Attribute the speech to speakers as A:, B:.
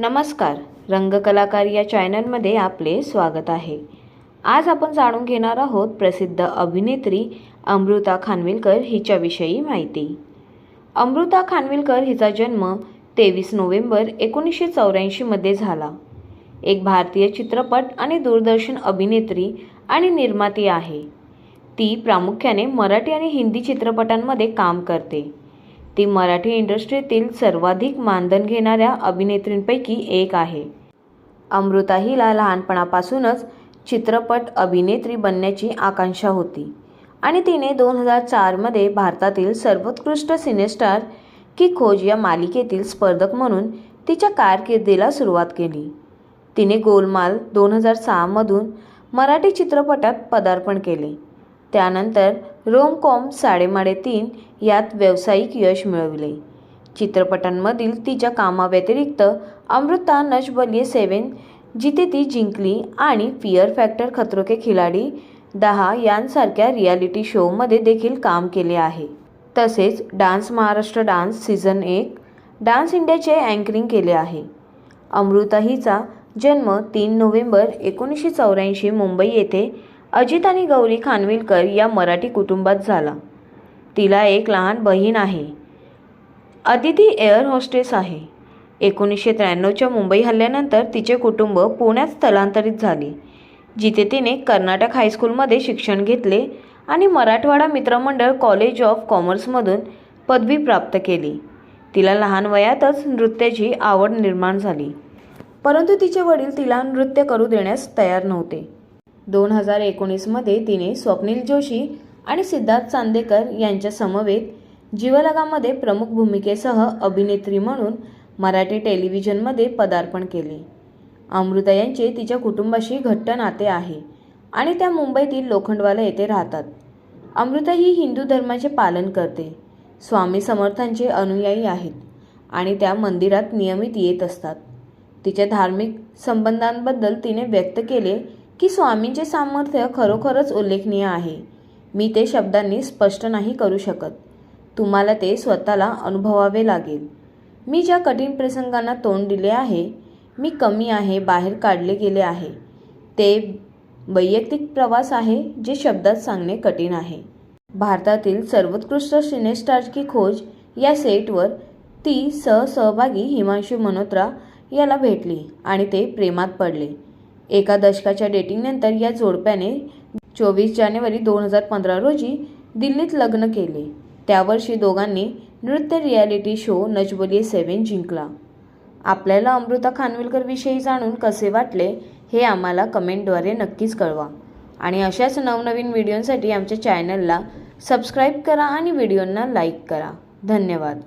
A: नमस्कार रंगकलाकार या चॅनलमध्ये आपले स्वागत आहे. आज आपण जाणून घेणार आहोत प्रसिद्ध अभिनेत्री अमृता खानविलकर हिच्याविषयी माहिती. अमृता खानविलकर हिचा जन्म तेवीस नोव्हेंबर एकोणीसशे चौऱ्याऐंशीमध्ये झाला. एक भारतीय चित्रपट आणि दूरदर्शन अभिनेत्री आणि निर्माती आहे. ती प्रामुख्याने मराठी आणि हिंदी चित्रपटांमध्ये काम करते. ती मराठी इंडस्ट्रीतील सर्वाधिक मानधन घेणाऱ्या अभिनेत्रींपैकी एक आहे. अमृता हिला लहानपणापासूनच चित्रपट अभिनेत्री बनण्याची आकांक्षा होती आणि तिने दोन हजार चारमध्ये भारतातील सर्वोत्कृष्ट सिनेस्टार की खोज या मालिकेतील स्पर्धक म्हणून तिच्या कारकिर्दीला सुरुवात केली. तिने गोलमाल दोन हजार सहामधून मराठी चित्रपटात पदार्पण केले. त्यानंतर रोमकॉम साडेमाडे तीन यात व्यावसायिक यश मिळविले. चित्रपटांमधील तिच्या कामाव्यतिरिक्त अमृता नच बलिये सेवन जिथे ती जिंकली आणि फिअर फॅक्टर खतरो के खिलाडी दहा यांसारख्या रियालिटी शोमध्ये देखील काम केले आहे. तसेच डान्स महाराष्ट्र डान्स सीझन एक डान्स इंडियाचे अँकरिंग केले आहे. अमृता हिचा जन्म तीन नोव्हेंबर एकोणीसशे चौऱ्याऐंशी मुंबई येथे अजित आणि गौरी खानविलकर या मराठी कुटुंबात झाला. तिला एक लहान बहीण आहे. अदिती एअर होस्टेस आहे. एकोणीसशे त्र्याण्णवच्या मुंबई हल्ल्यानंतर तिचे कुटुंब पुण्यात स्थलांतरित झाले जिथे तिने कर्नाटक हायस्कूलमध्ये शिक्षण घेतले आणि मराठवाडा मित्रमंडळ कॉलेज ऑफ कॉमर्समधून पदवी प्राप्त केली. तिला लहान वयातच नृत्याची आवड निर्माण झाली. परंतु तिचे वडील तिला नृत्य करू देण्यास तयार नव्हते. दोन हजार एकोणीसमध्ये तिने स्वप्नील जोशी आणि सिद्धार्थ चांदेकर यांच्या समवेत जीवलगामध्ये प्रमुख भूमिकेसह अभिनेत्री म्हणून मराठी टेलिव्हिजनमध्ये पदार्पण केले. अमृता यांचे तिच्या कुटुंबाशी घट्ट नाते आहे आणि त्या मुंबईतील लोखंडवाला येथे राहतात. अमृता ही हिंदू धर्माचे पालन करते. स्वामी समर्थांचे अनुयायी आहेत आणि त्या मंदिरात नियमित येत असतात. तिच्या धार्मिक संबंधांबद्दल तिने व्यक्त केले की स्वामींचे सामर्थ्य खरोखरच उल्लेखनीय आहे. मी ते शब्दांनी स्पष्ट नाही करू शकत. तुम्हाला ते स्वतःला अनुभवावे लागेल. मी ज्या कठीण प्रसंगांना तोंड दिले आहे मी कमी आहे बाहेर काढले गेले आहे. ते वैयक्तिक प्रवास आहे जे शब्दात सांगणे कठीण आहे. भारतातील सर्वोत्कृष्ट सिनेस्टारची खोज या सेटवर ती सहसहभागी हिमांशू मल्होत्रा याला भेटली आणि ते प्रेमात पडले. एका दशकाच्या डेटिंगनंतर या जोडप्याने चोवीस जानेवारी दोन हजार पंधरा रोजी दिल्लीत लग्न केले. त्या वर्षी दोघांनी नृत्य रियालिटी शो नजबोली सेवन जिंकला. आपल्याला अमृता खानविलकरविषयी जाणून कसे वाटले हे आम्हाला कमेंटद्वारे नक्कीच कळवा. आणि अशाच नवनवीन व्हिडिओंसाठी आमच्या चॅनलला सबस्क्राईब करा आणि व्हिडिओंना लाईक करा. धन्यवाद.